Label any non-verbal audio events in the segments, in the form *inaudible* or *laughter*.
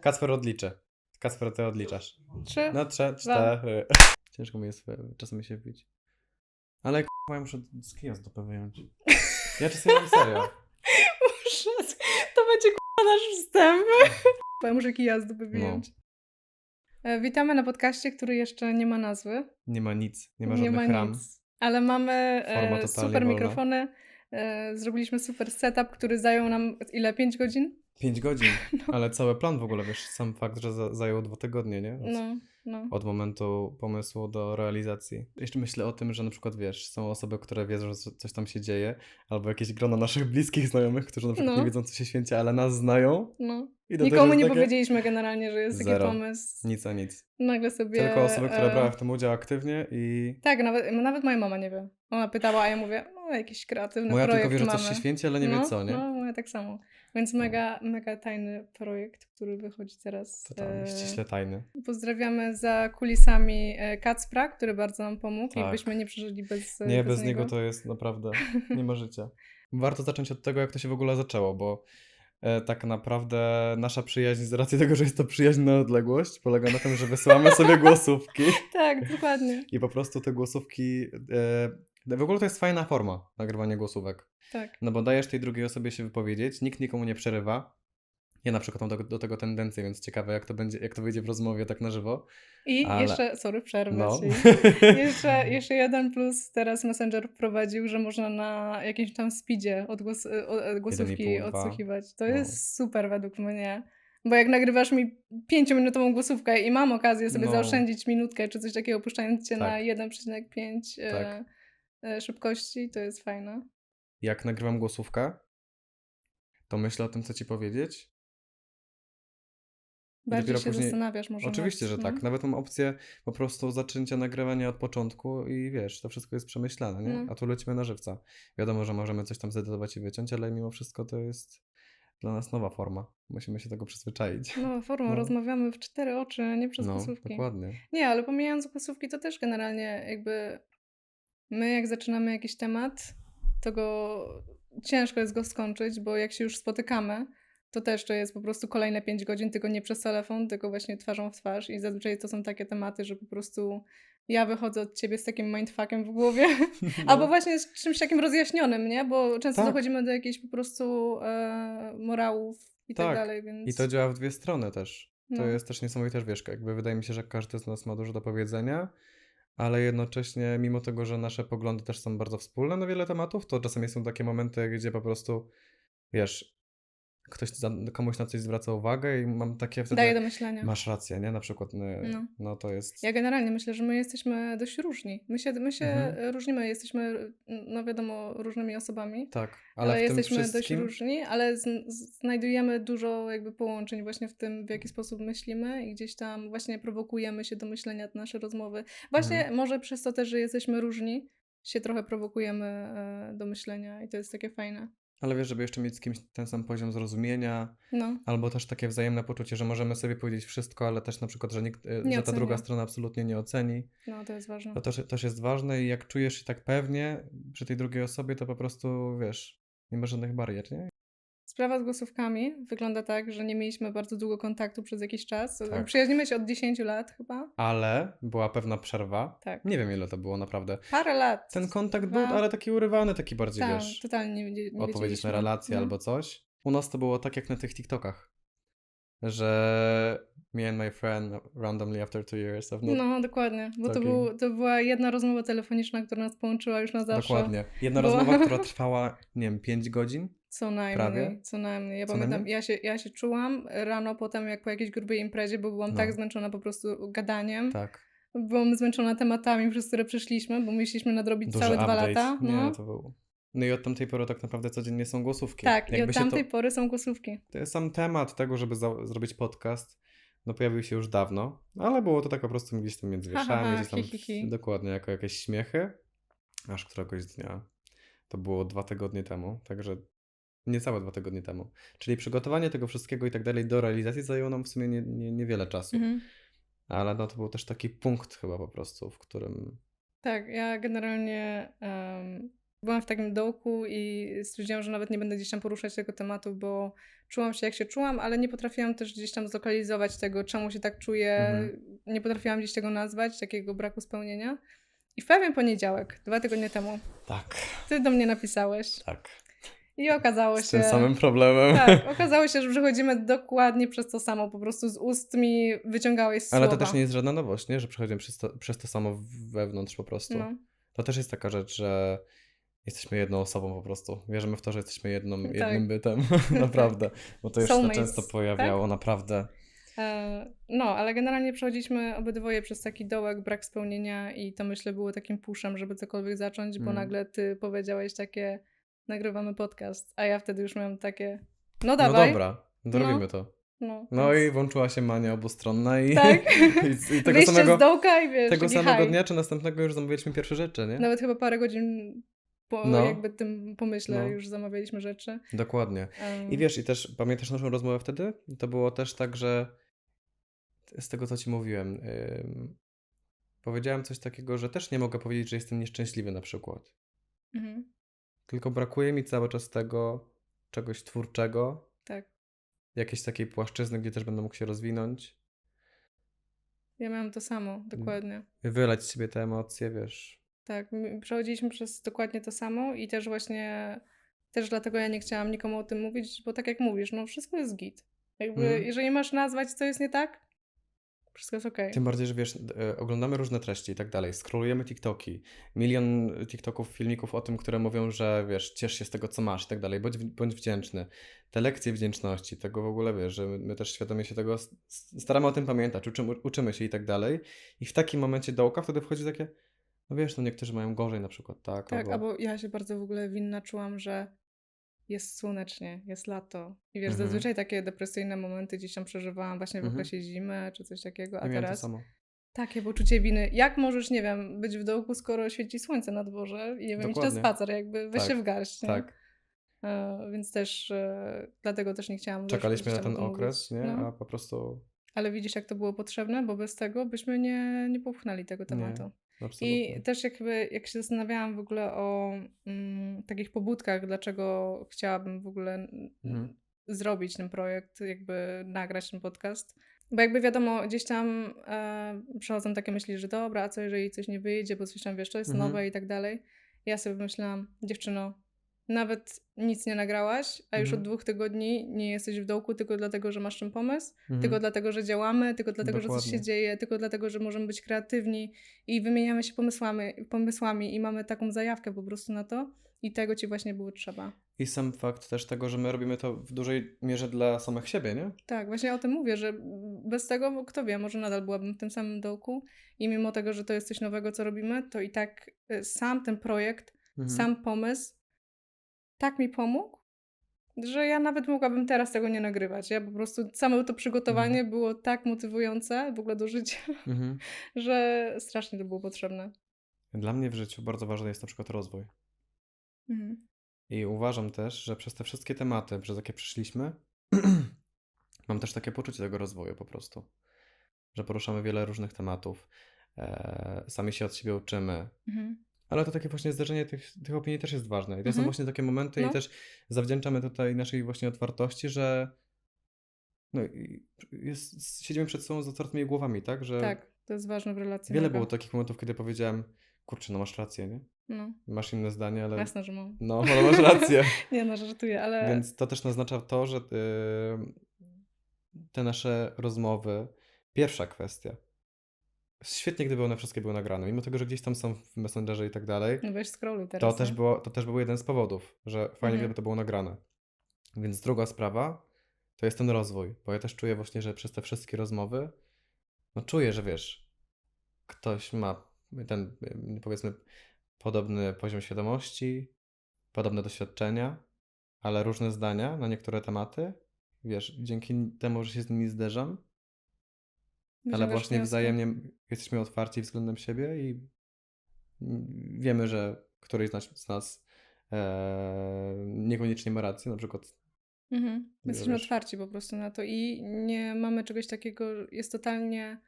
Kacper odliczy. Kacper, ty odliczasz. Trzy. No, trze, Dwa. cztery. *laughs* Ciężko mi jest e, czasami się wbić. Ale k***a, ja muszę z kija z dupy wyjąć. Ja czasami mam *laughs* serio. Muszę- To będzie k***a nasz wstęp. Bo *laughs* ja muszę kija z dupy wyjąć. E, Witamy na podcaście, który jeszcze nie ma nazwy. Nie ma nic, nie ma żadnych ram. nic. Ale mamy e, super wolna. mikrofony. E, zrobiliśmy super setup, który zajął nam ile? 5 godzin? Pięć godzin, *laughs* ale cały plan w ogóle, wiesz, sam fakt, że za, zajął dwa tygodnie, nie? Od, No, no. od momentu pomysłu do realizacji. Jeszcze myślę o tym, że na przykład, wiesz, są osoby, które wiedzą, że co- coś tam się dzieje, albo jakieś grono naszych bliskich znajomych, którzy na przykład No. nie wiedzą, co się święci, ale nas znają. no. Nikomu nie takie... powiedzieliśmy generalnie, że jest taki Zero. pomysł. Nic a nic. Nagle sobie... Tylko osoby, które e, brały w tym udział aktywnie i... Tak, nawet, nawet moja mama nie wie. Ona pytała, a ja mówię, no jakiś kreatywny Moja projekt tylko wie, że mamy. coś się święci, ale nie no, wie co, nie? No, moja tak samo. Więc mega, mega tajny projekt, który wychodzi teraz. Totalnie, e, ściśle tajny. Pozdrawiamy za kulisami e, Kacpra, który bardzo nam pomógł. Tak. Jakbyśmy nie przeżyli bez e, Nie, bez niego to jest naprawdę *laughs* nie ma życia. Warto zacząć od tego, jak to się w ogóle zaczęło, bo e, tak naprawdę nasza przyjaźń, z racji tego, że jest to przyjaźń na odległość, polega na tym, że wysyłamy sobie *laughs* głosówki Tak, dokładnie. i po prostu te głosówki... E, w ogóle to jest fajna forma nagrywania głosówek, Tak. no bo dajesz tej drugiej osobie się wypowiedzieć, nikt nikomu nie przerywa. Ja na przykład mam do, do tego tendencję, więc ciekawe, jak to będzie, jak to wyjdzie w rozmowie tak na żywo. I Ale- jeszcze, sorry, przerwę No. *laughs* Jeszcze, jeszcze jeden plus teraz Messenger wprowadził, że można na jakimś tam speedzie odgłos, e, e, głosówki 1,5, dwa. odsłuchiwać. To No. jest super według mnie. Bo jak nagrywasz mi pięciominutową głosówkę i mam okazję sobie No. zaoszczędzić minutkę czy coś takiego, puszczając cię na Tak. 1,5 e, Tak. e, szybkości, to jest fajne. jak nagrywam głosówkę, to myślę o tym, co ci powiedzieć. I Bardziej się później- zastanawiasz może. Oczywiście, że no. tak. Nawet mam opcję po prostu zaczęcia nagrywania od początku i wiesz, to wszystko jest przemyślane, nie? No. A tu lecimy na żywca. Wiadomo, że możemy coś tam zedytować i wyciąć, ale mimo wszystko to jest dla nas nowa forma. Musimy się tego przyzwyczaić. Nowa forma, *laughs* No. rozmawiamy w cztery oczy, nie przez No, głosówki. dokładnie. Nie, ale pomijając głosówki, to też generalnie jakby my jak zaczynamy jakiś temat, to go ciężko jest go skończyć, bo jak się już spotykamy, to też to jest po prostu kolejne 5 godzin, tylko nie przez telefon, tylko właśnie twarzą w twarz i zazwyczaj to są takie tematy, że po prostu ja wychodzę od ciebie z takim mindfuckiem w głowie, *laughs* *laughs* albo właśnie z czymś takim rozjaśnionym, nie? Bo często No. Tak. dochodzimy do jakichś po prostu e, morałów i tak, Tak. dalej, więc... I to działa w dwie strony też. To No. jest też niesamowite, wiesz, jakby wydaje mi się, że każdy z nas ma dużo do powiedzenia, ale jednocześnie, mimo tego, że nasze poglądy też są bardzo wspólne na wiele tematów, to czasami są takie momenty, gdzie po prostu, wiesz, ktoś za, komuś na coś zwraca uwagę i mam takie wtedy, Daje do myślenia. masz rację, nie? Na przykład, no, No. no to jest... Ja generalnie myślę, że my jesteśmy dość różni. My się, my się Mhm. różnimy, jesteśmy, no wiadomo, różnymi osobami, Tak, ale, ale, jesteśmy dość wszystkim... różni, ale z, znajdujemy dużo jakby połączeń właśnie w tym, w jaki sposób myślimy i gdzieś tam właśnie prowokujemy się do myślenia nasze rozmowy. Właśnie Mhm. może przez to też, że jesteśmy różni, się trochę prowokujemy e, do myślenia i to jest takie fajne. Ale wiesz, żeby jeszcze mieć z kimś ten sam poziom zrozumienia, No, Albo też takie wzajemne poczucie, że możemy sobie powiedzieć wszystko, ale też na przykład, że, nikt, e, Nie że ta druga strona absolutnie nie oceni. no to jest ważne. To też, też jest ważne i jak czujesz się tak pewnie przy tej drugiej osobie, to po prostu wiesz, nie ma żadnych barier, nie? Sprawa z głosówkami wygląda tak, że nie mieliśmy bardzo długo kontaktu przez jakiś czas. Tak. Przyjaźnimy się od 10 lat chyba. Ale była pewna przerwa. Tak. Nie wiem ile to było naprawdę. Parę lat. Ten kontakt Dwa. był, ale taki urywany, taki bardziej, tak, wiesz, totalnie nie, nie odpowiedzieć na relację no. albo coś. U nas to było tak jak na tych TikTokach, że me and my friend randomly after two years not No, dokładnie. Bo to, był, to była jedna rozmowa telefoniczna, która nas połączyła już na zawsze. Dokładnie. Jedna Bo- rozmowa, która trwała, nie wiem, 5 godzin. Co najmniej. Prawie? Co najmniej. Ja Co pamiętam, najmniej? ja się, ja się czułam rano potem, jak po jakiejś grubej imprezie, bo byłam No. tak zmęczona po prostu gadaniem. Tak. Byłam zmęczona tematami, przez które przeszliśmy, bo musieliśmy nadrobić Duży całe dwa update. lata. Nie, No. to był. No i od tamtej pory tak naprawdę codziennie są głosówki. Tak, i Jakby od się tamtej to, pory są głosówki. sam temat tego, żeby za, zrobić podcast, no pojawił się już dawno, ale było to tak po prostu gdzieś tam między wierszami, gdzieś tam hi, hi, hi. dokładnie jako jakieś śmiechy, aż któregoś dnia, to było dwa tygodnie temu, także niecałe dwa tygodnie temu. Czyli przygotowanie tego wszystkiego i tak dalej do realizacji zajęło nam w sumie nie, nie, niewiele czasu. Mhm. Ale no to był też taki punkt chyba po prostu, w którym Tak, ja generalnie em, byłam w takim dołku i stwierdziłam, że nawet nie będę gdzieś tam poruszać tego tematu, bo czułam się jak się czułam, ale nie potrafiłam też gdzieś tam zlokalizować tego, czemu się tak czuję. Mhm. Nie potrafiłam gdzieś tego nazwać, takiego braku spełnienia. I w pewien poniedziałek, dwa tygodnie temu, Tak, ty do mnie napisałeś tak. I okazało Z się... tym samym problemem. Tak, *laughs* okazało się, że przechodzimy dokładnie przez to samo, po prostu z ust mi wyciągałeś Ale słowa. to też nie jest żadna nowość, nie? Że przechodzimy przez to, przez to samo wewnątrz po prostu. No, To też jest taka rzecz, że jesteśmy jedną osobą po prostu. Wierzymy w to, że jesteśmy jedną, Tak. jednym bytem. *laughs* *laughs* naprawdę. Bo to już się często pojawiało, naprawdę. E, No, ale generalnie przechodziliśmy obydwoje przez taki dołek, brak spełnienia i to myślę było takim puszem, żeby cokolwiek zacząć, bo Mm. nagle ty powiedziałeś takie, nagrywamy podcast, a ja wtedy już miałam takie, no No dawaj. dobra, No. zrobimy to. No, No więc- i włączyła się mania obustronna i, Tak. *laughs* i, i tego Wyjście samego, z dołka i wiesz, tego samego high. dnia czy następnego już zamawialiśmy pierwsze rzeczy, nie? Nawet chyba parę godzin po No. jakby tym pomyśle No. już zamawialiśmy rzeczy. Dokładnie. Em, I wiesz, i też pamiętasz naszą rozmowę wtedy? To było też tak, że z tego, co ci mówiłem, ym, powiedziałem coś takiego, że też nie mogę powiedzieć, że jestem nieszczęśliwy na przykład. mhm, Tylko brakuje mi cały czas tego czegoś twórczego, tak. jakiejś takiej płaszczyzny, gdzie też będę mógł się rozwinąć, Ja miałam to samo, dokładnie. wylać z siebie te emocje, wiesz. Tak, przechodziliśmy przez dokładnie to samo i też właśnie, też dlatego ja nie chciałam nikomu o tym mówić, bo tak jak mówisz, no wszystko jest git. Jakby, Mhm. jeżeli masz nazwać, co jest nie tak, wszystko jest okej. Tym bardziej, że wiesz, e, oglądamy różne treści i tak dalej, scrollujemy TikToki, milion TikToków, filmików o tym, które mówią, że wiesz, ciesz się z tego, co masz i tak dalej, bądź, bądź wdzięczny. Te lekcje wdzięczności, tego w ogóle wiesz, że my, też świadomie się tego staramy o tym pamiętać, uczymy, uczymy się i tak dalej. I w takim momencie dołka wtedy wchodzi takie, no wiesz, no niektórzy mają gorzej na przykład, tak? Tak, albo- albo ja się bardzo w ogóle winna czułam, że jest słonecznie, jest lato. I wiesz, Mhm. zazwyczaj takie depresyjne momenty gdzieś tam przeżywałam właśnie w Mhm. okresie zimy czy coś takiego, a ja miałem to teraz samo. takie poczucie winy. Jak możesz, nie wiem, być w dołku, skoro świeci słońce na dworze i nie wiem, iść na spacer, jakby weź Tak, się w garść, nie? Tak, E, więc też e, dlatego też nie chciałam. czekaliśmy na ten okres, mówić. nie? No. A po prostu Ale widzisz, jak to było potrzebne, bo bez tego byśmy nie, nie popchnęli tego tematu. Absolutnie. I też jakby, jak się zastanawiałam w ogóle o mm, takich pobudkach, dlaczego chciałabym w ogóle Mhm. zrobić ten projekt, jakby nagrać ten podcast. Bo jakby wiadomo, gdzieś tam e, przechodzą takie myśli, że dobra, a co jeżeli coś nie wyjdzie, bo coś tam wiesz, to jest Mhm. nowe i tak dalej. Ja sobie pomyślałam, dziewczyno, nawet nic nie nagrałaś, a już Mhm. od dwóch tygodni nie jesteś w dołku tylko dlatego, że masz ten pomysł, Mhm. tylko dlatego, że działamy, tylko dlatego, że coś Dokładnie. się dzieje, tylko dlatego, że możemy być kreatywni i wymieniamy się pomysłami, pomysłami i mamy taką zajawkę po prostu na to i tego ci właśnie było trzeba. I sam fakt też tego, że my robimy to w dużej mierze dla samych siebie, nie? Tak, właśnie o tym mówię, że bez tego, kto wie, może nadal byłabym w tym samym dołku i mimo tego, że to jest coś nowego, co robimy, to i tak y, sam ten projekt, Mhm. sam pomysł tak mi pomógł, że ja nawet mogłabym teraz tego nie nagrywać. Ja po prostu samo to przygotowanie było tak motywujące w ogóle do życia, Mhm. *laughs* że strasznie to było potrzebne. Dla mnie w życiu bardzo ważny jest na przykład rozwój. Mhm. I uważam też, że przez te wszystkie tematy, przez jakie przeszliśmy, *clears throat* mam też takie poczucie tego rozwoju po prostu. Że poruszamy wiele różnych tematów, e, sami się od siebie uczymy. Mhm. Ale to takie właśnie zderzenie tych, tych opinii też jest ważne. I to są Mhm. właśnie takie momenty No. i też zawdzięczamy tutaj naszej właśnie otwartości, że no, jest, siedzimy przed sobą z otwartymi głowami, tak? Że Tak, to jest ważne w relacji. wiele było takich momentów, kiedy powiedziałem, kurczę, no masz rację, nie? No, Masz inne zdanie, ale jasne, że mam. no, ale masz rację. *laughs* Nie no, żartuję, ale... Więc to też naznacza to, że y, te nasze rozmowy, pierwsza kwestia, świetnie gdyby one wszystkie były nagrane, mimo tego, że gdzieś tam są w Messengerze i tak dalej, No scrolluj to teraz. też, było, to też był jeden z powodów, że fajnie Mhm. gdyby to było nagrane. Więc druga sprawa to jest ten rozwój, bo ja też czuję właśnie, że przez te wszystkie rozmowy, no czuję, że wiesz, ktoś ma ten, y, powiedzmy, podobny poziom świadomości, podobne doświadczenia, ale różne zdania na niektóre tematy. Wiesz, dzięki temu, że się z nimi zderzam, ale właśnie wzajemnie jesteśmy otwarci względem siebie i wiemy, że któryś z nas, z nas e, niekoniecznie ma rację, na przykład Mhm. Jesteśmy wiesz. otwarci po prostu na to i nie mamy czegoś takiego, jest totalnie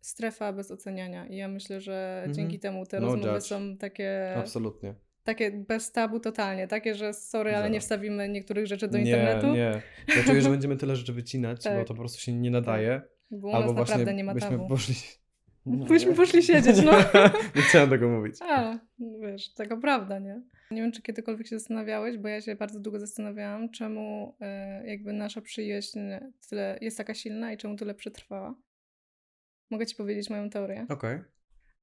strefa bez oceniania i ja myślę, że Mhm. dzięki temu te No rozmowy judge. są takie absolutnie. takie bez tabu totalnie, takie, że sorry, ale nie Zero. wstawimy niektórych rzeczy do Nie, internetu. nie. Ja czuję, że *laughs* będziemy tyle rzeczy wycinać, bo Tak. to po prostu się nie nadaje. Bo u Albo nas naprawdę nie ma byśmy tabu. poszli... *laughs* Byśmy poszli siedzieć, no. *laughs* nie chciałem tego mówić. A, wiesz, taka prawda, nie? Nie wiem, czy kiedykolwiek się zastanawiałeś, bo ja się bardzo długo zastanawiałam, czemu e, jakby nasza przyjaźń tyle jest taka silna i czemu tyle przetrwała. Mogę ci powiedzieć moją teorię. Okej.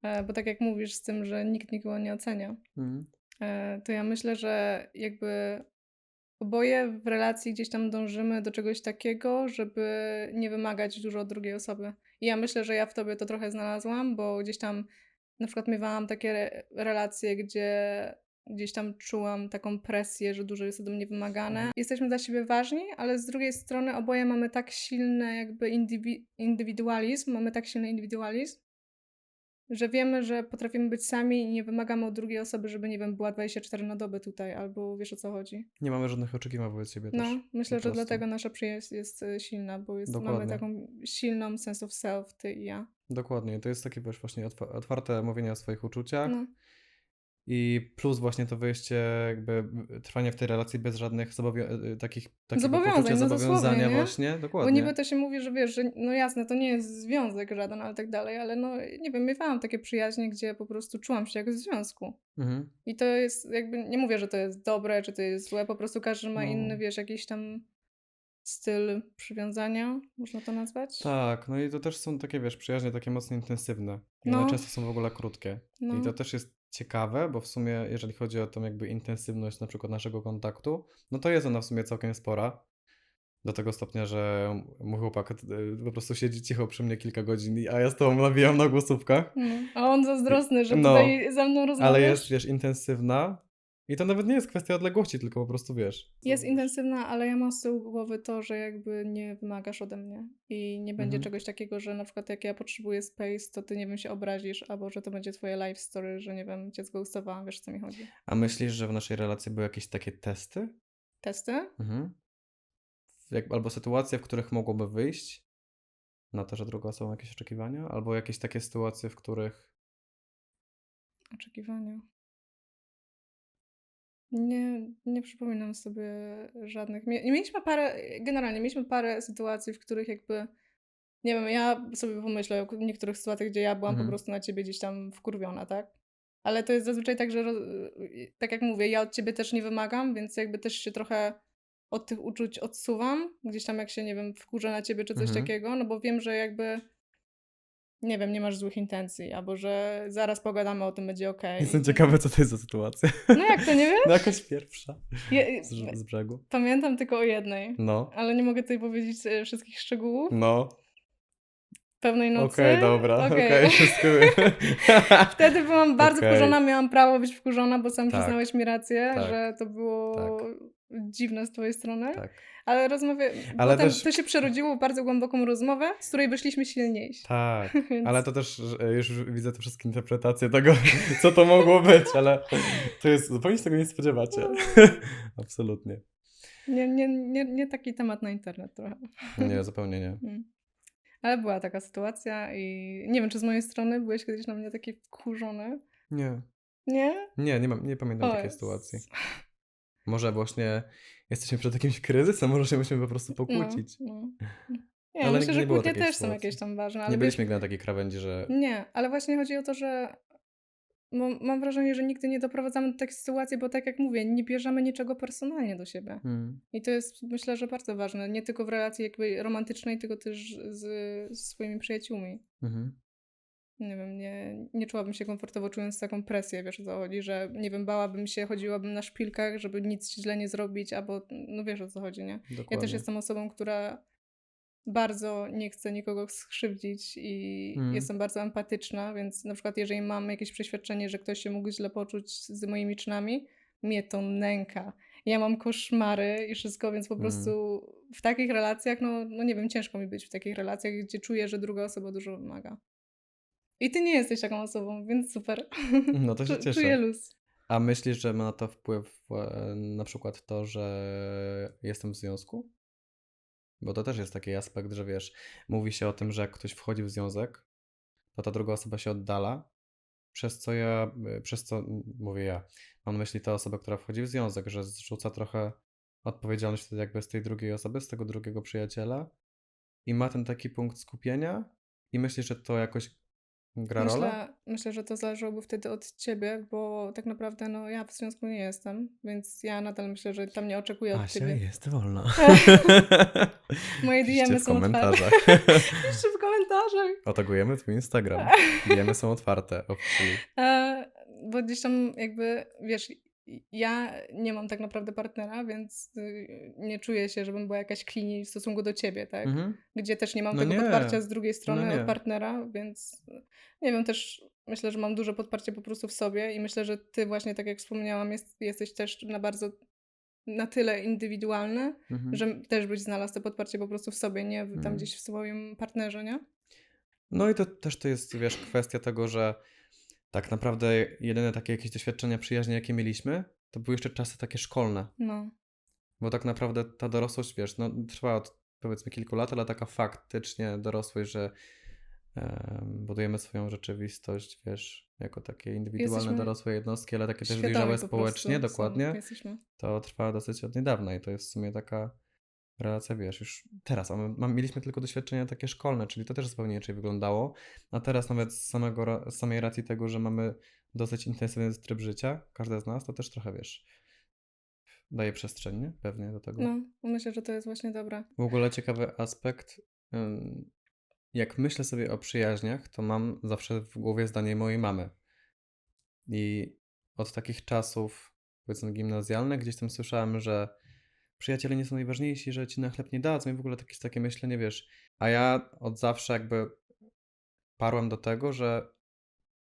E, bo tak jak mówisz z tym, że nikt nikogo nie ocenia, Mhm. e, to ja myślę, że jakby oboje w relacji gdzieś tam dążymy do czegoś takiego, żeby nie wymagać dużo od drugiej osoby. I ja myślę, że ja w tobie to trochę znalazłam, bo gdzieś tam na przykład miewałam takie re- relacje, gdzie gdzieś tam czułam taką presję, że dużo jest ode mnie wymagane. Mhm. Jesteśmy dla siebie ważni, ale z drugiej strony oboje mamy tak silny jakby indywi- indywidualizm, mamy tak silny indywidualizm, że wiemy, że potrafimy być sami i nie wymagamy od drugiej osoby, żeby, nie wiem, była 24 na dobę tutaj, albo wiesz o co chodzi. Nie mamy żadnych oczekiwań wobec siebie No, też. myślę, po że dlatego nasza przyjaźń jest e, silna, bo jest, mamy taką silną sense of self, ty i ja. Dokładnie. To jest takie wiesz, właśnie otwa- otwarte mówienie o swoich uczuciach. No, I plus właśnie to wyjście, jakby trwanie w tej relacji bez żadnych zobowia- takich takiego Zobowiązań, no zobowiązania nie? właśnie. bo Dokładnie. niby to się mówi, że wiesz, że no jasne, to nie jest związek żaden, ale tak dalej, ale no nie wiem, miewałam takie przyjaźnie, gdzie po prostu czułam się jak w związku. Mhm. I to jest jakby, nie mówię, że to jest dobre, czy to jest złe, po prostu każdy ma No. inny, wiesz, jakiś tam styl przywiązania, można to nazwać? Tak, no i to też są takie, wiesz, przyjaźnie takie mocno intensywne. I No. one często są w ogóle krótkie. No. I to też jest ciekawe, bo w sumie, jeżeli chodzi o tą jakby intensywność na przykład naszego kontaktu, no to jest ona w sumie całkiem spora. Do tego stopnia, że mój chłopak y, po prostu siedzi cicho przy mnie kilka godzin, a ja z tobą nawijam na głosówkach. No. A on zazdrosny, że No. tutaj ze mną rozmawiasz. Ale jest, wiesz, intensywna. I to nawet nie jest kwestia odległości, tylko po prostu wiesz. Jest intensywna, ale ja mam z tyłu głowy to, że jakby nie wymagasz ode mnie i nie będzie Mhm. czegoś takiego, że na przykład jak ja potrzebuję space, to ty nie wiem, się obrazisz, albo że to będzie twoje life story, że nie wiem, cię zghostowałam, wiesz o co mi chodzi. A myślisz, że w naszej relacji były jakieś takie testy? Testy? Mhm. Jak, albo sytuacje, w których mogłoby wyjść na to, że druga osoba ma jakieś oczekiwania, albo jakieś takie sytuacje, w których. Oczekiwania. Nie, nie przypominam sobie żadnych. Mie- Mieliśmy parę, generalnie mieliśmy parę sytuacji, w których jakby, nie wiem, ja sobie pomyślę o niektórych sytuacjach, gdzie ja byłam po Mhm. prostu na ciebie gdzieś tam wkurwiona, tak? Ale to jest zazwyczaj tak, że tak jak mówię, ja od ciebie też nie wymagam, więc jakby też się trochę od tych uczuć odsuwam, gdzieś tam jak się, nie wiem, wkurzę na ciebie czy coś Mhm. takiego, no bo wiem, że jakby nie wiem, nie masz złych intencji, albo że zaraz pogadamy o tym, będzie okej. *laughs* Jestem ciekawy, co to jest za sytuacja. No jak to, nie wiem? *laughs* No jakaś pierwsza Je, z, z brzegu. pamiętam tylko o jednej, No, ale nie mogę tutaj powiedzieć e, wszystkich szczegółów. no. Pewnej nocy. Okej, dobra. Okej. Okej, *laughs* wszystko wiem. Wtedy byłam bardzo Okej. wkurzona, miałam prawo być wkurzona, bo sam Tak. przyznałeś mi rację, Tak. że to było Tak. Dziwne z twojej strony. tak. Ale rozmowy, Ale potem też- to się przerodziło w bardzo głęboką rozmowę, z której wyszliśmy silniejsi. Tak. *laughs* Więc Ale to też że już widzę te wszystkie interpretacje tego, *laughs* co to mogło być, ale to jest. Zupełnie się tego nie spodziewacie. *laughs* Absolutnie. nie, nie, nie, nie taki temat na internet trochę. Nie, zupełnie nie. Mm. Ale była taka sytuacja i nie wiem, czy z mojej strony byłeś kiedyś na mnie taki wkurzony. Nie. Nie? Nie, nie, mam, nie pamiętam O takiej Jezus. sytuacji. Może właśnie jesteśmy przed jakimś kryzysem, może się musimy po prostu pokłócić. No, no. Nie, Ale myślę, że kłótnie takiej też są sytuacji. jakieś tam ważne. Ale nie byliśmy nigdy na takiej krawędzi, że. Nie, ale właśnie chodzi o to, że mam, wrażenie, że nigdy nie doprowadzamy do takich sytuacji, bo tak jak mówię, nie bierzemy niczego personalnie do siebie. Hmm. I to jest myślę, że bardzo ważne. Nie tylko w relacji jakby romantycznej, tylko też z, z swoimi przyjaciółmi. Mhm. Nie wiem, nie, nie czułabym się komfortowo czując taką presję, wiesz o co chodzi, że nie wiem, bałabym się, chodziłabym na szpilkach, żeby nic źle nie zrobić, albo no wiesz o co chodzi, nie? Dokładnie. Ja też jestem osobą, która bardzo nie chce nikogo skrzywdzić i Mhm. jestem bardzo empatyczna, więc na przykład jeżeli mam jakieś przeświadczenie, że ktoś się mógł źle poczuć z moimi czynami, mnie to nęka. Ja mam koszmary i wszystko, więc po Mhm. prostu w takich relacjach, no, no nie wiem, ciężko mi być w takich relacjach, gdzie czuję, że druga osoba dużo wymaga. I ty nie jesteś taką osobą, więc super. No to się cieszę. Czuję luz. A myślisz, że ma na to wpływ e, na przykład to, że jestem w związku? Bo to też jest taki aspekt, że wiesz, mówi się o tym, że jak ktoś wchodzi w związek, to ta druga osoba się oddala, przez co ja, y, przez co mówię ja, mam na myśli tę osobę, która wchodzi w związek, że zrzuca trochę odpowiedzialność wtedy jakby z tej drugiej osoby, z tego drugiego przyjaciela i ma ten taki punkt skupienia i myśli, że to jakoś gra rolę? Myślę, myślę, że to zależałoby wtedy od ciebie, bo tak naprawdę no, ja w związku nie jestem, więc ja nadal myślę, że tam nie oczekuję od ciebie. jest wolna. *laughs* Moje DM-y są otwarte. komentarzach. *laughs* Piszcie w komentarzach. Otagujemy twój Instagram. *laughs* DM-y są otwarte. E, bo gdzieś tam jakby, wiesz, ja nie mam tak naprawdę partnera, więc y, nie czuję się, żebym była jakaś klini w stosunku do ciebie, tak? Mhm. Gdzie też nie mam No tego nie. podparcia z drugiej strony nie. od partnera, więc y, nie wiem, też myślę, że mam duże podparcie po prostu w sobie i myślę, że ty właśnie, tak jak wspomniałam, jest, jesteś też na bardzo, na tyle indywidualny, Mhm. że też byś znalazł to podparcie po prostu w sobie, nie w, tam Mhm. gdzieś w swoim partnerze, nie? No i to też to jest, wiesz, kwestia tego, że tak naprawdę jedyne takie jakieś doświadczenia przyjaźni, jakie mieliśmy, to były jeszcze czasy takie szkolne. No, Bo tak naprawdę ta dorosłość, wiesz, no trwała od powiedzmy kilku lat, ale taka faktycznie dorosłość, że em, budujemy swoją rzeczywistość, wiesz, jako takie indywidualne, Jesteśmy dorosłe jednostki, ale takie też dojrzałe po społecznie, dokładnie. jesteśmy. To trwa dosyć od niedawna i to jest w sumie taka relacja, wiesz, już teraz, a my, mieliśmy tylko doświadczenia takie szkolne, czyli to też zupełnie inaczej wyglądało, a teraz nawet z, samego, z samej racji tego, że mamy dosyć intensywny tryb życia, każda z nas, to też trochę, wiesz, daje przestrzeń, nie? Pewnie do tego. No, myślę, że to jest właśnie dobre. W ogóle ciekawy aspekt, jak myślę sobie o przyjaźniach, to mam zawsze w głowie zdanie mojej mamy. I od takich czasów, powiedzmy, gimnazjalnych, gdzieś tam słyszałem, że przyjaciele nie są najważniejsi, że ci na chleb nie dadzą i w ogóle takie, takie myślenie, wiesz. A ja od zawsze jakby parłem do tego, że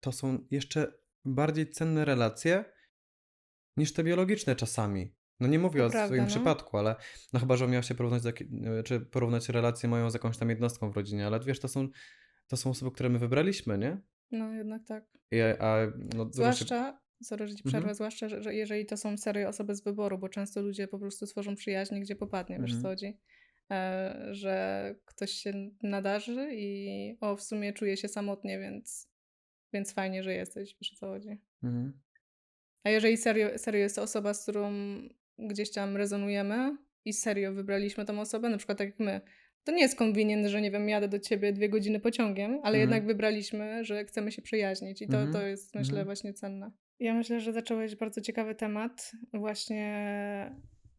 to są jeszcze bardziej cenne relacje niż te biologiczne czasami. No nie mówię To o prawda, swoim no. przypadku, ale no chyba, że miał się porównać, czy porównać relację moją z jakąś tam jednostką w rodzinie, ale wiesz, to są, to są osoby, które my wybraliśmy, nie? No, jednak tak. I, a, no, Zwłaszcza, sorry, że ci Mhm. przerwę, zwłaszcza, że, że jeżeli to są serio osoby z wyboru, bo często ludzie po prostu tworzą przyjaźnie, gdzie popadnie, wiesz Mhm. co chodzi? E, że ktoś się nadarzy i o, w sumie czuje się samotnie, więc, więc fajnie, że jesteś, wiesz o co chodzi. Mhm. A jeżeli serio, serio jest to osoba, z którą gdzieś tam rezonujemy i serio wybraliśmy tą osobę, na przykład tak jak my, to nie jest convenient, że nie wiem, jadę do ciebie dwie godziny pociągiem, ale Mhm. jednak wybraliśmy, że chcemy się przyjaźnić i to, Mhm. to jest myślę Mhm. właśnie cenne. Ja myślę, że zacząłeś bardzo ciekawy temat właśnie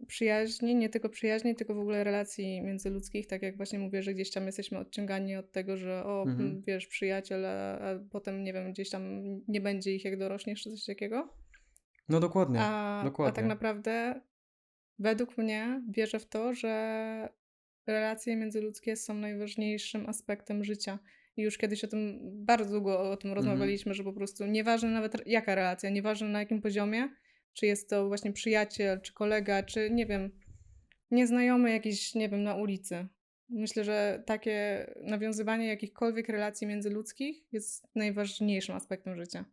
przyjaźni, nie tylko przyjaźni, tylko w ogóle relacji międzyludzkich, tak jak właśnie mówię, że gdzieś tam jesteśmy odciągani od tego, że o, Mhm. wiesz, przyjaciel, a, a potem, nie wiem, gdzieś tam nie będzie ich jak dorośniesz, czy coś takiego. No dokładnie, A, a dokładnie. tak naprawdę według mnie wierzę w to, że relacje międzyludzkie są najważniejszym aspektem życia. Już kiedyś o tym bardzo długo o tym Mhm. rozmawialiśmy, że po prostu nieważne nawet jaka relacja, nieważne na jakim poziomie, czy jest to właśnie przyjaciel, czy kolega, czy nie wiem, nieznajomy jakiś, nie wiem, na ulicy. Myślę, że takie nawiązywanie jakichkolwiek relacji międzyludzkich jest najważniejszym aspektem życia.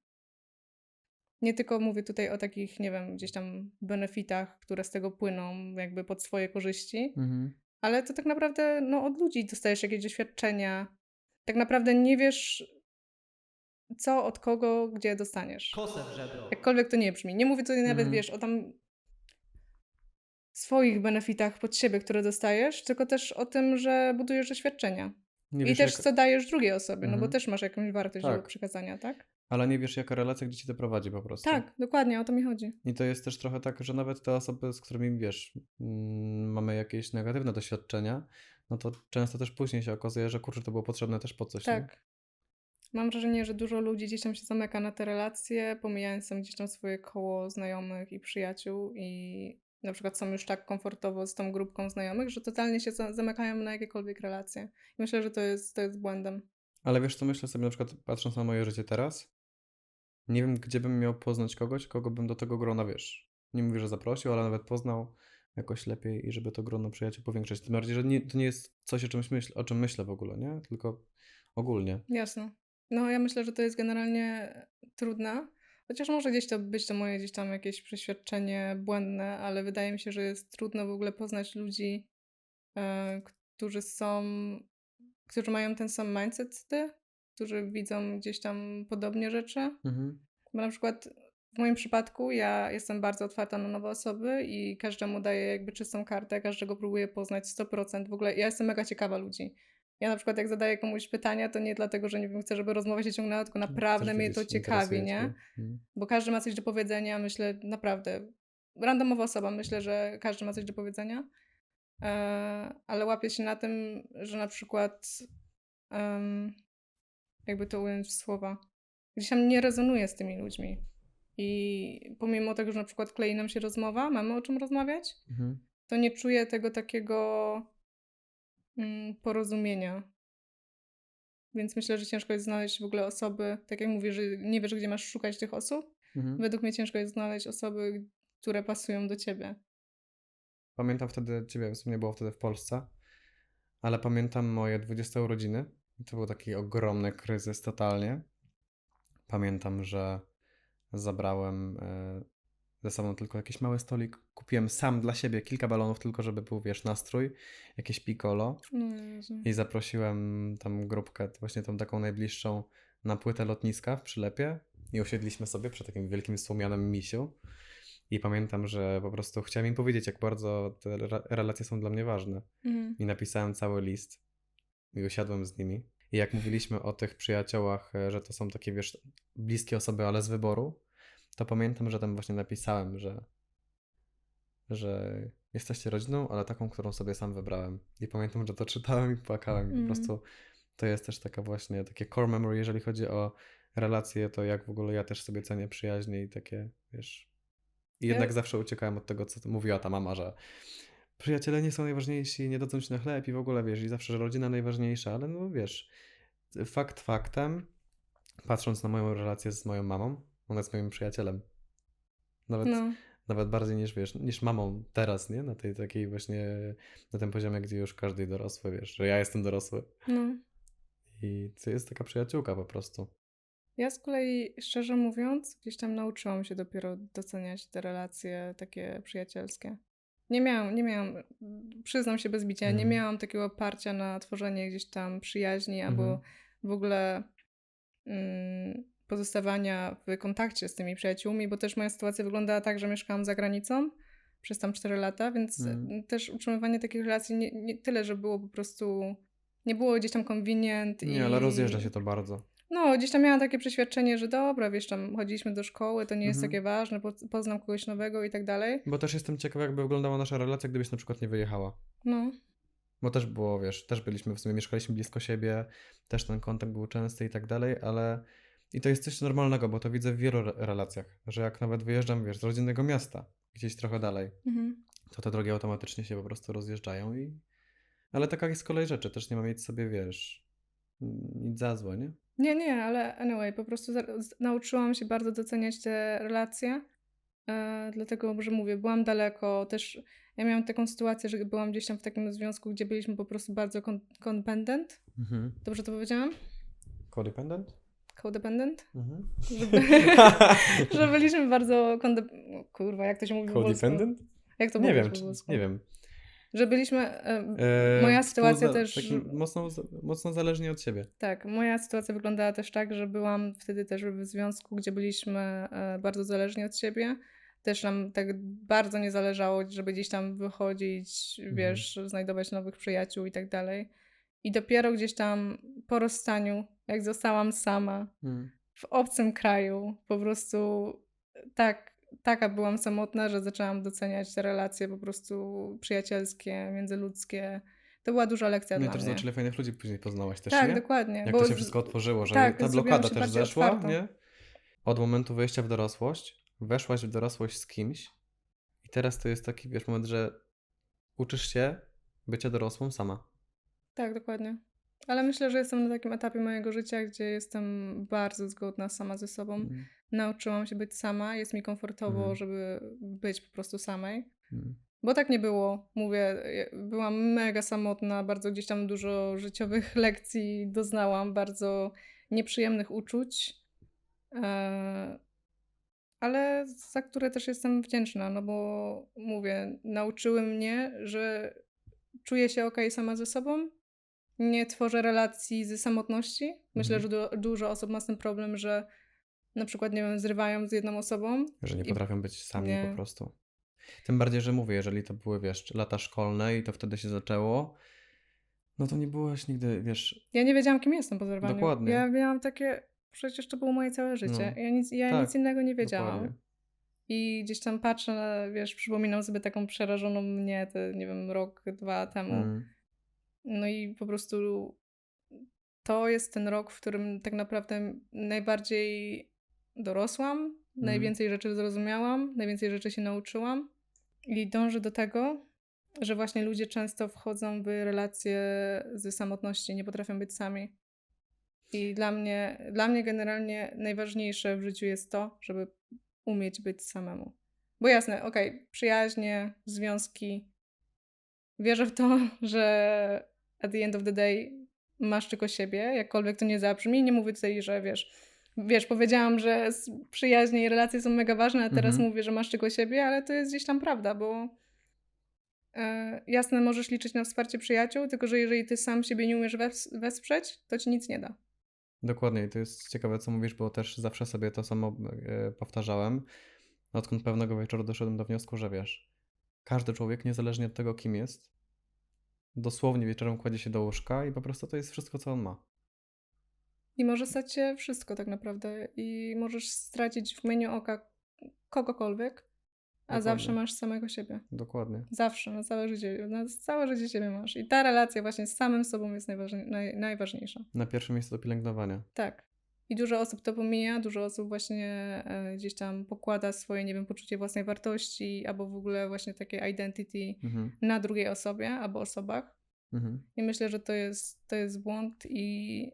Nie tylko mówię tutaj o takich, nie wiem, gdzieś tam benefitach, które z tego płyną, jakby pod swoje korzyści, Mhm. ale to tak naprawdę no, od ludzi dostajesz jakieś doświadczenia. Tak naprawdę nie wiesz, co od kogo, gdzie dostaniesz. Kosę w żebro. Jakkolwiek to nie brzmi. Nie mówię tutaj nawet, Mhm. wiesz, o tam swoich benefitach pod siebie, które dostajesz, tylko też o tym, że budujesz doświadczenia. Nie I wiesz, też jak... co dajesz drugiej osobie, no bo Mhm. też masz jakąś wartość Tak. do przekazania, tak? Ale nie wiesz, jaka relacja gdzie ci doprowadzi po prostu. Tak, dokładnie, o to mi chodzi. I to jest też trochę tak, że nawet te osoby, z którymi wiesz, mm, mamy jakieś negatywne doświadczenia, no to często też później się okazuje, że kurczę, to było potrzebne też po coś. Nie? Tak. Mam wrażenie, że dużo ludzi gdzieś tam się zamyka na te relacje, pomijając tam gdzieś tam swoje koło znajomych i przyjaciół i na przykład są już tak komfortowo z tą grupką znajomych, że totalnie się za- zamykają na jakiekolwiek relacje. I myślę, że to jest, to jest błędem. Ale wiesz co, myślę sobie na przykład patrząc na moje życie teraz, nie wiem, gdzie bym miał poznać kogoś, kogo bym do tego grona, wiesz, nie mówię, że zaprosił, ale nawet poznał jakoś lepiej i żeby to grono przyjaciół powiększyć. Tym bardziej, że nie, to nie jest coś, o, czymś myśl, o czym myślę w ogóle, nie? Tylko ogólnie. Jasno. No ja myślę, że to jest generalnie trudne, chociaż może gdzieś to być to moje gdzieś tam jakieś przeświadczenie błędne, ale wydaje mi się, że jest trudno w ogóle poznać ludzi, e, którzy są, którzy mają ten sam mindset ty, którzy widzą gdzieś tam podobnie rzeczy. Mhm. Bo na przykład w moim przypadku ja jestem bardzo otwarta na nowe osoby i każdemu daję jakby czystą kartę, każdego próbuję poznać 100%. W ogóle ja jestem mega ciekawa ludzi. Ja na przykład jak zadaję komuś pytania, to nie dlatego, że nie wiem, chcę, żeby rozmowa się ciągnęła, tylko naprawdę mnie to ciekawi, nie? Mhm. Bo każdy ma coś do powiedzenia, myślę, naprawdę. Randomowa osoba, myślę, że każdy ma coś do powiedzenia. E, ale łapię się na tym, że na przykład, jakby to ująć w słowa, gdzieś tam nie rezonuję z tymi ludźmi. I pomimo tego, że na przykład klei nam się rozmowa, mamy o czym rozmawiać, Mhm. to nie czuję tego takiego mm, porozumienia. Więc myślę, że ciężko jest znaleźć w ogóle osoby, tak jak mówię, że nie wiesz, gdzie masz szukać tych osób. Mhm. Według mnie ciężko jest znaleźć osoby, które pasują do ciebie. Pamiętam wtedy, ciebie w sumie nie było wtedy w Polsce, ale pamiętam moje 20 urodziny. To był taki ogromny kryzys totalnie. Pamiętam, że zabrałem e, ze sobą tylko jakiś mały stolik. Kupiłem sam dla siebie kilka balonów, tylko żeby był, wiesz, nastrój, jakieś piccolo. No. I zaprosiłem tam grupkę, właśnie tą taką najbliższą, na płytę lotniska w Przylepie. I usiedliśmy sobie przy takim wielkim słomianym misiu. I pamiętam, że po prostu chciałem im powiedzieć, jak bardzo te re- relacje są dla mnie ważne. Mhm. I napisałem cały list. I usiadłem z nimi. I jak mówiliśmy o tych przyjaciołach, e, że to są takie, wiesz, bliskie osoby, ale z wyboru, to pamiętam, że tam właśnie napisałem, że, że jesteście rodziną, ale taką, którą sobie sam wybrałem. I pamiętam, że to czytałem i płakałem. I Mhm. po prostu to jest też taka właśnie, takie core memory, jeżeli chodzi o relacje, to jak w ogóle ja też sobie cenię przyjaźnie i takie, wiesz... I jednak Ja- zawsze uciekałem od tego, co mówiła ta mama, że przyjaciele nie są najważniejsi, nie dadzą ci na chleb i w ogóle, wiesz, i zawsze, że rodzina najważniejsza, ale no wiesz, fakt faktem, patrząc na moją relację z moją mamą, ona jest moim przyjacielem. Nawet, No. nawet bardziej niż, wiesz, niż mamą teraz, nie? Na tej takiej właśnie, na tym poziomie, gdzie już każdy dorosły, wiesz, że ja jestem dorosły. no. I to jest taka przyjaciółka po prostu. Ja z kolei, szczerze mówiąc, gdzieś tam nauczyłam się dopiero doceniać te relacje takie przyjacielskie. Nie miałam, nie miałam, przyznam się bez bicia, nie Mhm. miałam takiego oparcia na tworzenie gdzieś tam przyjaźni albo Mhm. w ogóle mm, pozostawania w kontakcie z tymi przyjaciółmi, bo też moja sytuacja wyglądała tak, że mieszkałam za granicą przez tam 4 lata, więc Mhm. też utrzymywanie takich relacji nie, nie tyle, że było po prostu, nie było gdzieś tam convenient i... Nie, ale rozjeżdża się to bardzo. No, gdzieś tam miałam takie przeświadczenie, że dobra, wiesz, tam chodziliśmy do szkoły, to nie jest Mhm. takie ważne, po, poznam kogoś nowego i tak dalej. Bo też jestem ciekaw, jakby wyglądała nasza relacja, gdybyś na przykład nie wyjechała. No, Bo też było, wiesz, też byliśmy, w sumie mieszkaliśmy blisko siebie, też ten kontakt był częsty i tak dalej, ale i to jest coś normalnego, bo to widzę w wielu re- relacjach, że jak nawet wyjeżdżam, wiesz, z rodzinnego miasta, gdzieś trochę dalej, mhm. to te drogi automatycznie się po prostu rozjeżdżają i... Ale taka jest kolej rzeczy, też nie ma mieć sobie, wiesz, nic za złe, nie? Nie, nie, ale anyway, po prostu nauczyłam się bardzo doceniać te relacje, e, dlatego, że mówię, byłam daleko, też ja miałam taką sytuację, że byłam gdzieś tam w takim związku, gdzie byliśmy po prostu bardzo con- codependent. Mhm. Dobrze to powiedziałam? Codependent? Codependent? Mhm. Że, by, *laughs* że byliśmy bardzo konde... o Kurwa, jak to się mówi? Codependent? Jak to Nie wiem, czy, nie wiem. Że byliśmy... E, E, moja sytuacja też... Taki mocno, mocno zależnie od siebie. Tak, moja sytuacja wyglądała też tak, że byłam wtedy też w związku, gdzie byliśmy e, bardzo zależni od siebie. Też nam tak bardzo nie zależało, żeby gdzieś tam wychodzić, Mhm. wiesz, znajdować nowych przyjaciół i tak dalej. I dopiero gdzieś tam po rozstaniu, jak zostałam sama Mm. w obcym kraju, po prostu tak, taka byłam samotna, że zaczęłam doceniać te relacje po prostu przyjacielskie, międzyludzkie. To była duża lekcja No i dla też mnie. zobaczyli fajnych ludzi później poznałaś też, Tak, nie? dokładnie. Jak to się z- wszystko otworzyło, że tak, ta blokada też zeszła, otwartą. nie? Od momentu wejścia w dorosłość, weszłaś w dorosłość z kimś i teraz to jest taki, wiesz, moment, że uczysz się bycia dorosłą sama. Tak, dokładnie. Ale myślę, że jestem na takim etapie mojego życia, gdzie jestem bardzo zgodna sama ze sobą. Mm. Nauczyłam się być sama, jest mi komfortowo, Mhm. żeby być po prostu samej. Mm. Bo tak nie było. Mówię, byłam mega samotna, bardzo gdzieś tam dużo życiowych *laughs* lekcji doznałam, bardzo nieprzyjemnych uczuć. E, ale za które też jestem wdzięczna, no bo mówię, nauczyły mnie, że czuję się ok sama ze sobą nie tworzę relacji z samotności. Myślę, Mhm. że du- dużo osób ma z tym problem, że na przykład, nie wiem, zrywają z jedną osobą. Że nie I- potrafią być sami nie. po prostu. Tym bardziej, że mówię, jeżeli to były, wiesz, lata szkolne i to wtedy się zaczęło, no to nie byłaś nigdy, wiesz, Ja nie wiedziałam, kim jestem po zerwaniu. Dokładnie. Ja miałam takie, przecież to było moje całe życie. No. Ja, nic, ja Tak, nic innego nie wiedziałam. dokładnie. I gdzieś tam patrzę, wiesz, przypominam sobie taką przerażoną mnie, te, nie wiem, rok, dwa temu. Mm. No i po prostu to jest ten rok, w którym tak naprawdę najbardziej dorosłam, najwięcej rzeczy zrozumiałam, najwięcej rzeczy się nauczyłam. I dążę do tego, że właśnie ludzie często wchodzą w relacje z samotności, nie potrafią być sami. I dla mnie, dla mnie generalnie najważniejsze w życiu jest to, żeby umieć być samemu. Bo jasne, okej, przyjaźnie, związki. Wierzę w to, *laughs* że at the end of the day masz tylko siebie, jakkolwiek to nie zabrzmi. Nie mówię tutaj, że wiesz, wiesz, powiedziałam, że przyjaźnie i relacje są mega ważne, a teraz Mhm. mówię, że masz tylko siebie, ale to jest gdzieś tam prawda, bo e, jasne, możesz liczyć na wsparcie przyjaciół, tylko że jeżeli ty sam siebie nie umiesz wes- wesprzeć, to ci nic nie da. Dokładnie, i to jest ciekawe, co mówisz, bo też zawsze sobie to samo e, powtarzałem. Odkąd pewnego wieczoru doszedłem do wniosku, że wiesz, każdy człowiek, niezależnie od tego, kim jest, dosłownie wieczorem kładzie się do łóżka i po prostu to jest wszystko, co on ma. I może stać się wszystko tak naprawdę. I możesz stracić w menu oka kogokolwiek, a Dokładnie. zawsze masz samego siebie. Dokładnie. Zawsze, na całe życie. Na całe życie siebie masz. I ta relacja właśnie z samym sobą jest najważniej, naj, najważniejsza. Na pierwszym miejscu do pielęgnowania. Tak. I dużo osób to pomija, dużo osób właśnie e, gdzieś tam pokłada swoje, nie wiem, poczucie własnej wartości albo w ogóle właśnie takie identity Mhm. na drugiej osobie albo osobach. Mhm. I myślę, że to jest, to jest błąd i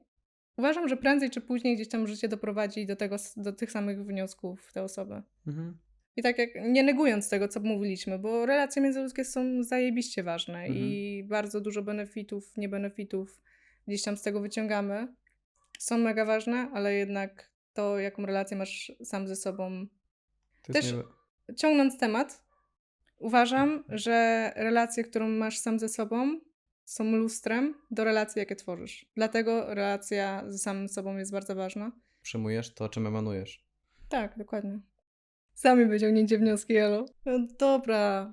uważam, że prędzej czy później gdzieś tam życie doprowadzi do, tego, do tych samych wniosków te osoby. Mhm. I tak jak, nie negując tego, co mówiliśmy, bo relacje międzyludzkie są zajebiście ważne i bardzo dużo benefitów, niebenefitów gdzieś tam z tego wyciągamy. Są mega ważne, ale jednak to, jaką relację masz sam ze sobą. To Też- nie... Ciągnąc temat, uważam, że relacje, którą masz sam ze sobą, są lustrem do relacji, jakie tworzysz. Dlatego relacja ze samym sobą jest bardzo ważna. przyjmujesz to, czym emanujesz. Tak, dokładnie. Sami wyciągnięcie wnioski, Elo. No dobra.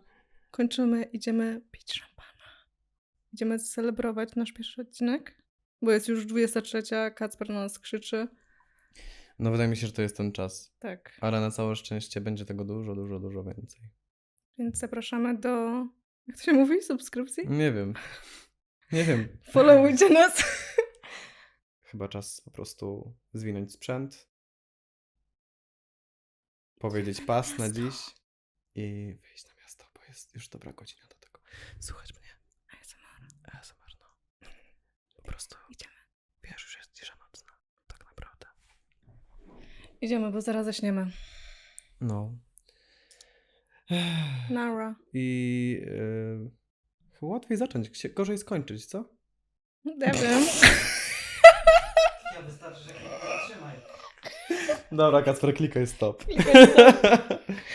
Kończymy, idziemy pić szampana. Idziemy celebrować nasz pierwszy odcinek, bo jest już 23, Kacper na nas krzyczy. No wydaje mi się, że to jest ten czas. Tak, Ale na całe szczęście będzie tego dużo, dużo, dużo więcej. więc zapraszamy do, jak to się mówi, subskrypcji? Nie wiem. Nie wiem. Followujcie *laughs* nas. Chyba czas po prostu zwinąć sprzęt, powiedzieć pas na dziś i wyjść na miasto, bo jest już dobra godzina do tego. Słuchać mnie. ASMR. ASMR, prostu, Idziemy. wiesz, już jest cisza nocna. Tak naprawdę. Idziemy, bo zaraz zaśniemy. No. *sighs* Nara. I chyba łatwiej zacząć, gorzej skończyć, co? Ja *laughs* wiem. Ja wystarczy, że trzymaj. Dobra, Kacper, klikaj stop. Klikaj stop. *laughs*